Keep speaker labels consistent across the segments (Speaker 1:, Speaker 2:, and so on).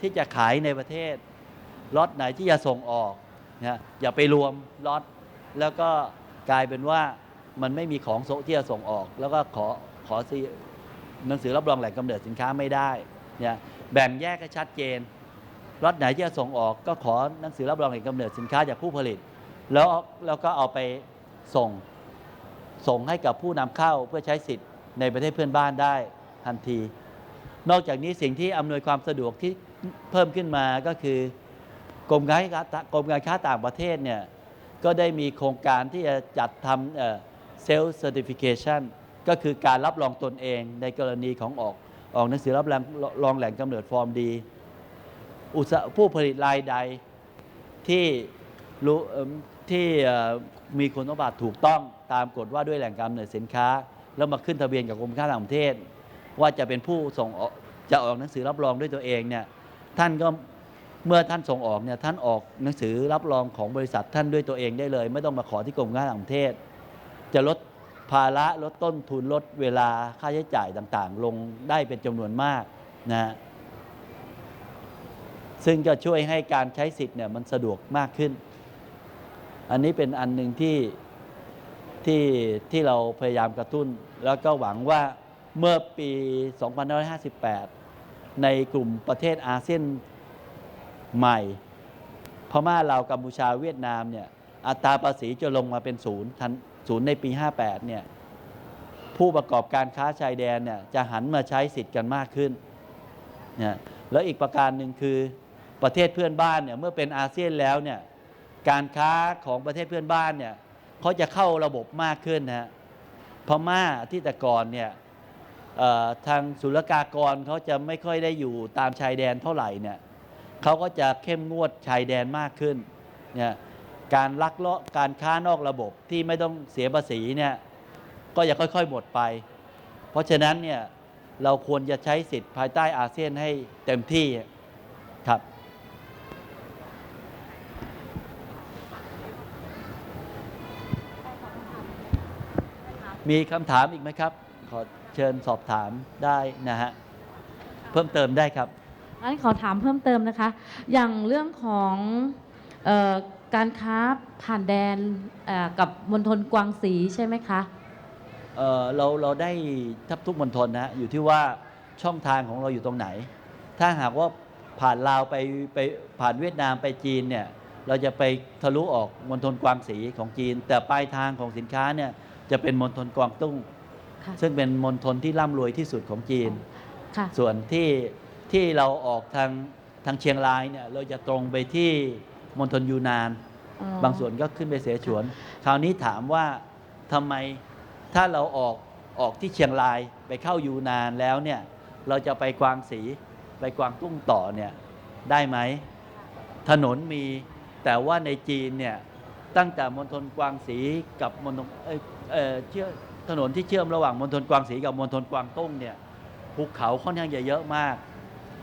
Speaker 1: ที่จะขายในประเทศล็อตไหนที่จะส่งออกนะอย่าไปรวมล็อตแล้วก็กลายเป็นว่ามันไม่มีของส่ที่จะส่งออก แล้วก็ขอขอซีหนังสือรับรองแหล่งกำเนิดสินค้าไม่ได้เนี่ยแบ่งแยกให้ชัดเจนล็อตไหนที่จะส่งออกก็ขอหนังสือรับรองแหล่งกำเนิดสินค้าจากผู้ผลิต แล้วแล้วก็เอาไปส่งส่งให้กับผู้นำเข้าเพื่อใช้สิทธิ์ในประเทศเพื่อนบ้านได้ทันที นอกจากนี้สิ่งที่อำนวยความสะดวกที่ เพิ่มขึ้นมาก็คือกรมการค้ากรมการค้าต่างประเทศเนี่ยก็ได้มีโครงการที่จะจัดทำเซลล์เซอร์ติฟิเคชันก็คือการรับรองตนเองในกรณีของออกออกหนังสือรับรองรองแหล่งกำเนิดฟอร์มดี อุตสาผู้ผลิตรายใดที่รู้ที่มีคุณสมบัติถูกต้องตามกฎว่าด้วยแหล่งกำเนิดสินค้า แล้วมาขึ้นทะเบียนกับกรมการค้าต่างประเทศ ว่าจะเป็นผู้ส่งจะออกหนังสือรับรองด้วยตัวเองเนี่ย ท่านก็เมื่อท่านส่งออกเนี่ยท่านออกหนังสือรับรองของบริษัทท่านด้วยตัวเองได้เลย ไม่ต้องมาขอที่กรมการต่างประเทศ จะลดภาระลดต้นทุนลดเวลาค่าใช้จ่ายต่างๆ ลงได้เป็นจำนวนมากนะฮะซึ่งจะช่วยให้การใช้สิทธิ์เนี่ยมันสะดวกมากขึ้น อันนี้เป็นอันหนึ่งที่ที่ที่เราพยายามกระตุ้น แล้วก็หวังว่าเมื่อปี 2558 ในกลุ่มประเทศอาเซียนใหม่พม่าลาวกัมพูชาเวียดนามเนี่ยอัตราภาษีจะลงมาเป็นศูนย์ทันศูนย์ในปี 58เนี่ยผู้ประกอบการค้าชายแดนเนี่ยจะหันมาใช้สิทธิ์กันมากขึ้นนีแล้วอีกประการหนึ่งคือประเทศเพื่อนบ้านเนี่ยเมื่อเป็นอาเซียนแล้วเนี่ยการค้าของประเทศเพื่อนบ้านเนี่ยเขาจะเข้าระบบมากขึ้นนะฮะพม่าที่แต่ก่อนเนี่ย ทางศุลกากรเขาจะไม่ค่อยได้อยู่ตามชายแดนเท่าไหร่เนี่ยเขาก็จะเข้มงวดชายแดนมากขึ้นเนี่ยการลักเลอบการค้านอกระบบที่ไม่ต้องเสียภาษีเนี่ยก็จะค่อยๆหมดไป เพราะฉะนั้นเนี่ยเราควรจะใช้สิทธิ์ภายใต้อาเซียนให้เต็มที่ครับมีคำถามอีกไหมครับ ขอเชิญสอบถามได้นะฮะเพิ่มเติมได้ครับ
Speaker 2: งั้นขอถามเพิ่มเติมนะคะ อย่างเรื่องของเออการค้าผ่านแดนเอ่อกับมณฑลกวางสีใช่ไหมคะ
Speaker 1: เอ่อเราเราได้ทับทุกมณฑลนะฮะอยู่ที่ว่าช่องทางของเราอยู่ตรงไหน ถ้าหากว่าผ่านลาวไปไปผ่านเวียดนามไปจีนเนี่ยเราจะไปทะลุออกมณฑลกวางสีของจีน แต่ปลายทางของสินค้าเนี่ยจะเป็นมณฑลกวางตุ้ง
Speaker 2: ค่ะ
Speaker 1: ซึ่งเป็นมณฑลที่ร่ำรวยที่สุดของจีน
Speaker 2: ค่ะ
Speaker 1: ส่วนที่ที่เราออกทางทางเชียงรายเนี่ยเราจะตรงไปที่มณฑลยูนาน
Speaker 2: อ๋อบา
Speaker 1: งส่วนก็ขึ้นไปเสฉวน คราวนี้ถามว่าทำไมถ้าเราออกออกที่เชียงรายไปเข้ายูนานแล้วเนี่ยเราจะไปกวางสีไปกวางตุ้งต่อเนี่ยได้ไหมถนนมีแต่ว่าในจีนเนี่ยตั้งแต่มณฑลกวางสีกับมณฑลเอ่อเอ่อเชื่อ ถนนที่เชื่อมระหว่างมณฑลกวางสีกับมณฑลกวางตุ้งเนี่ยภูเขาค่อนข้างจะเยอะมาก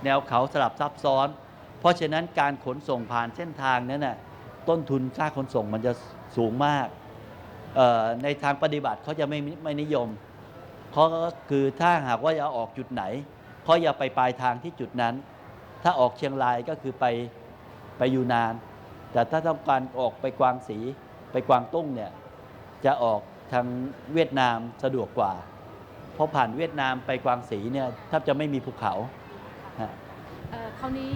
Speaker 1: แนวเขาสลับซับซ้อน เพราะฉะนั้นการขนส่งผ่านเส้นทางนั้นน่ะต้นทุนค่าขนส่งมันจะสูงมากในทางปฏิบัติเขาจะไม่ไม่นิยมเพราะก็คือถ้าหากว่าจะออกจุดไหนเขาอย่าไปปลายทางที่จุดนั้น ถ้าออกเชียงรายก็คือไปไปยูนาน แต่ถ้าต้องการออกไปกวางสีไปกวางตุ้งเนี่ยจะออก ทางเวียดนามสะดวกกว่า เพราะผ่านเวียดนามไปกวางสีเนี่ยแทบจะไม่มีภูเขาฮะ
Speaker 2: เอ่อคราวนี้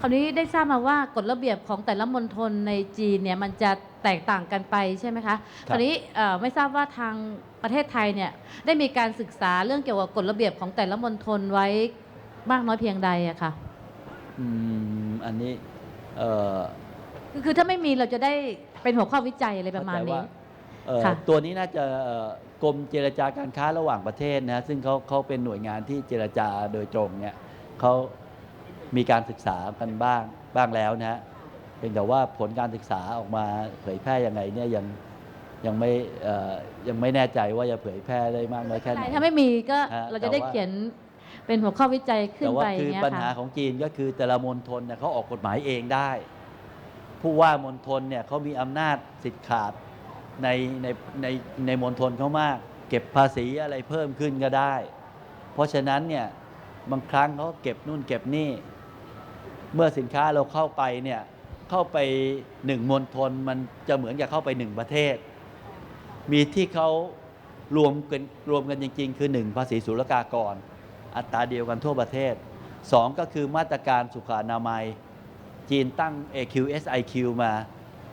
Speaker 2: คราวนี้ได้ทราบมาว่ากฎระเบียบของแต่ละมณฑลในจีนเนี่ยมันจะแตกต่างกันไปใช่ไหมคะคราวนี้เอ่อไม่ทราบว่าทางประเทศไทยเนี่ยได้มีการศึกษาเรื่องเกี่ยวกับกฎระเบียบของแต่ละมณฑลไว้มากน้อยเพียงใดอะค่ะ
Speaker 1: อืมอันนี้เอ่อ
Speaker 2: คือคือถ้าไม่มีเราจะได้เป็นหัวข้อวิจัยอะไรประมาณ
Speaker 1: เข้ใจ
Speaker 2: นี้
Speaker 1: ว่เอ่อ
Speaker 2: ค่ะ
Speaker 1: ตัวนี้น่าจะเอ่อกรมเจรจาการค้าระหว่างประเทศนะซึ่งเขาเขาเป็นหน่วยงานที่เจรจาโดยตรงเนี่ยเขามีการศึกษากันบ้างบ้างแล้วนะฮะเพียงแต่ว่าผลการศึกษาออกมาเผยแพร่ยังไงเนี่ยยังยังไม่เอ่อยังไม่แน่ใจว่าจะเผยแพร่ได้มากน้อยแค่ไหน
Speaker 2: ถ้าไม่มีก็
Speaker 1: ฮะ
Speaker 2: เราจะได้
Speaker 1: แต่ว่า
Speaker 2: เขียนเป็นหัวข้อวิจัยขึ้น
Speaker 1: แต่
Speaker 2: ไป
Speaker 1: ว่าคือ
Speaker 2: เงี้ย
Speaker 1: ปัญหา
Speaker 2: ค่ะ
Speaker 1: ของจีนก็คือแต่ละมณฑลเนี่ยเขาออกกฎหมายเองได้ ผู้ว่ามณฑลเนี่ยเขามีอำนาจสิทธิ์ขาด ในในในในมณฑลเขามาก เก็บภาษีอะไรเพิ่มขึ้นก็ได้ เพราะฉะนั้นเนี่ยบางครั้งเขาเก็บนู่นเก็บนี่ เมื่อสินค้าเราเข้าไปเนี่ยเข้าไปหนึ่งมณฑลมันจะเหมือนกับเข้าไปหนึ่งประเทศ มีที่เขารวมกันรวมกันจริง ๆ คือ1ภาษีศุลกากร อัตราเดียวกันทั่วประเทศ2ก็คือมาตรการสุขอนามัย จีนตั้ง AQSIQ มา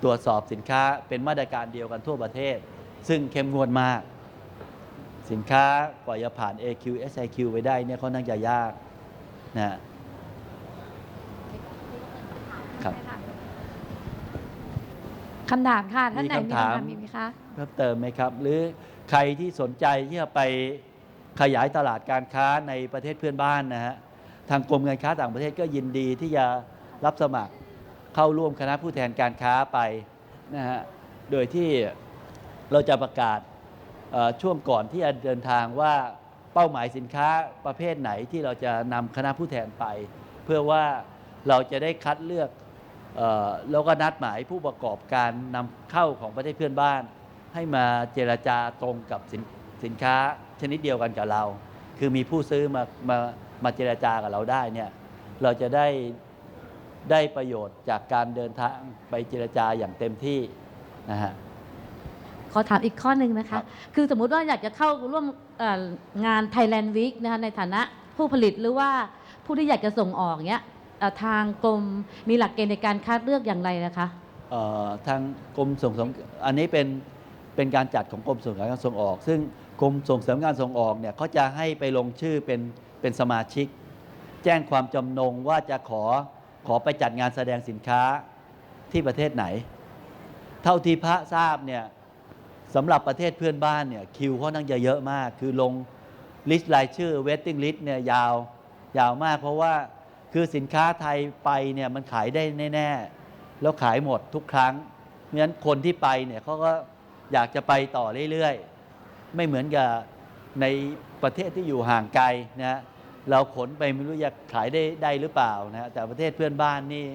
Speaker 1: ตรวจสอบสินค้าเป็นมาตรการเดียวกันทั่วประเทศ ซึ่งเข้มงวดมาก สินค้ากว่าจะผ่าน AQSIQ ไปได้เนี่ยค่อนข้างจะยากนะครับ
Speaker 3: คำถามค่ะท่านไหน
Speaker 1: มี
Speaker 3: มี
Speaker 1: คำถาม
Speaker 3: คำถามมีไหมคะ
Speaker 1: เพิ่มเติมไหมครับ หรือใครที่สนใจที่จะไปขยายตลาดการค้าในประเทศเพื่อนบ้านนะฮะทางกรมการค้าต่างประเทศก็ยินดีที่จะรับสมัคร เข้าร่วมคณะผู้แทนการค้าไปนะฮะโดยที่เราจะประกาศช่วงก่อนที่จะเดินทางว่าเป้าหมายสินค้าประเภทไหนที่เราจะนำคณะผู้แทนไป เพื่อว่าเราจะได้คัดเลือกออแล้วก็นัดหมายผู้ประกอบการนำเข้าของประเทศเพื่อนบ้าน ให้มาเจรจาตรงกับสินสินค้าชนิดเดียวกันกับเรา คือมีผู้ซื้อมามามาเจรจากับเราได้เนี่ยเราจะได้ ได้ประโยชน์จากการเดินทางไปเจรจาอย่างเต็มที่นะฮะ
Speaker 2: ขอถามอีกข้อหนึ่งนะ
Speaker 1: ครั
Speaker 2: คะ
Speaker 1: บ
Speaker 2: คือสมมุติว่าอยากจะเข้าร่วมเอ่องาน Thailand Week นะคะในฐานะผู้ผลิตหรือว่าผู้ที่อยากจะส่งออกเนี้ยเอ่อทางกรมมีหลักเกณฑ์ในการคัดเลือกอย่างไรนะคะ
Speaker 1: เอ่อทางกรมส่งเสริมอันนี้เป็นเป็นการจัดของกรมส่งเสริมการส่งออก ซึ่งกรมส่งเสริมการส่งออกเนี่ยเขาจะให้ไปลงชื่อเป็นเป็นสมาชิก แจ้งความจำนงว่าจะขอ ขอไปจัดงานแสดงสินค้าที่ประเทศไหน เท่าที่พระทราบเนี่ยสำหรับประเทศเพื่อนบ้านเนี่ยคิวเขานั่งจะเยอะมาก คือลงลิสต์รายชื่อ waiting list เนี่ยยาวยาวมาก เพราะว่าคือสินค้าไทยไปเนี่ยมันขายได้แน่ๆ แล้วขายหมดทุกครั้งเพราะฉะนั้นคนที่ไปเนี่ยเขาก็อยากจะไปต่อเรื่อยๆ ไม่เหมือนกับในประเทศที่อยู่ห่างไกลนะฮะ เราขนไปไม่รู้จะขายได้ได้หรือเปล่านะฮะแต่ประเทศเพื่อนบ้านนี่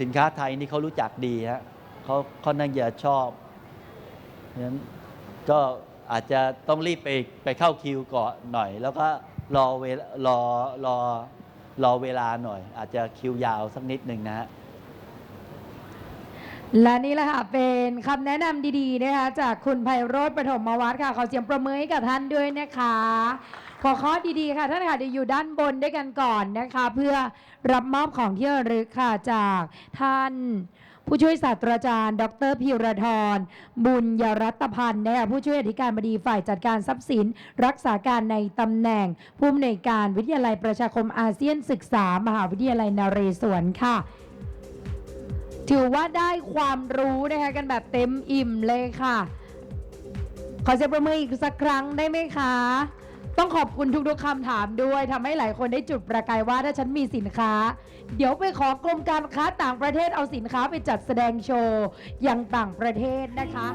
Speaker 1: สินค้าไทยนี่เขารู้จักดีฮะเขาเขานั่งจะชอบนั้นก็อาจจะต้องรีบไปไปเข้าคิวก่อนหน่อย แล้วก็รอเวลารอรอรอเวลาหน่อย อาจจะคิวยาวสักนิดหนึ่งนะฮะ
Speaker 3: และนี่แหละค่ะเป็นคำแนะนำดีๆนะคะจากคุณไพโรธปฐมวัฒน์ค่ะขอเสียงประมือให้กับท่านด้วยนะคะ ขอข้อดีๆค่ะท่านค่ะเดี๋ยวอยู่ด้านบนด้วยกันก่อนนะคะ เพื่อรับมอบของที่ระลึกค่ะจากท่านผู้ช่วยศาสตราจารย์ ดรพิรธรบุญยรัตพันธ์นะคะผู้ช่วยอธิการบดีฝ่ายจัดการทรัพย์สิน รักษาการในตำแหน่ง ผู้อำนวยการวิทยาลัยประชาคมอาเซียนศึกษามหาวิทยาลัยนเรศวรค่ะ ถือว่าได้ความรู้นะคะกันแบบเต็มอิ่มเลยค่ะ ขอเสียงประมืออีกสักครั้งได้ไหมคะ ต้องขอบคุณทุกๆคำถามด้วยทำให้หลายคนได้จุดประกายว่าถ้าฉันมีสินค้า เดี๋ยวไปขอกรมการค้าต่างประเทศเอาสินค้าไปจัดแสดงโชว์ยังต่างประเทศนะคะ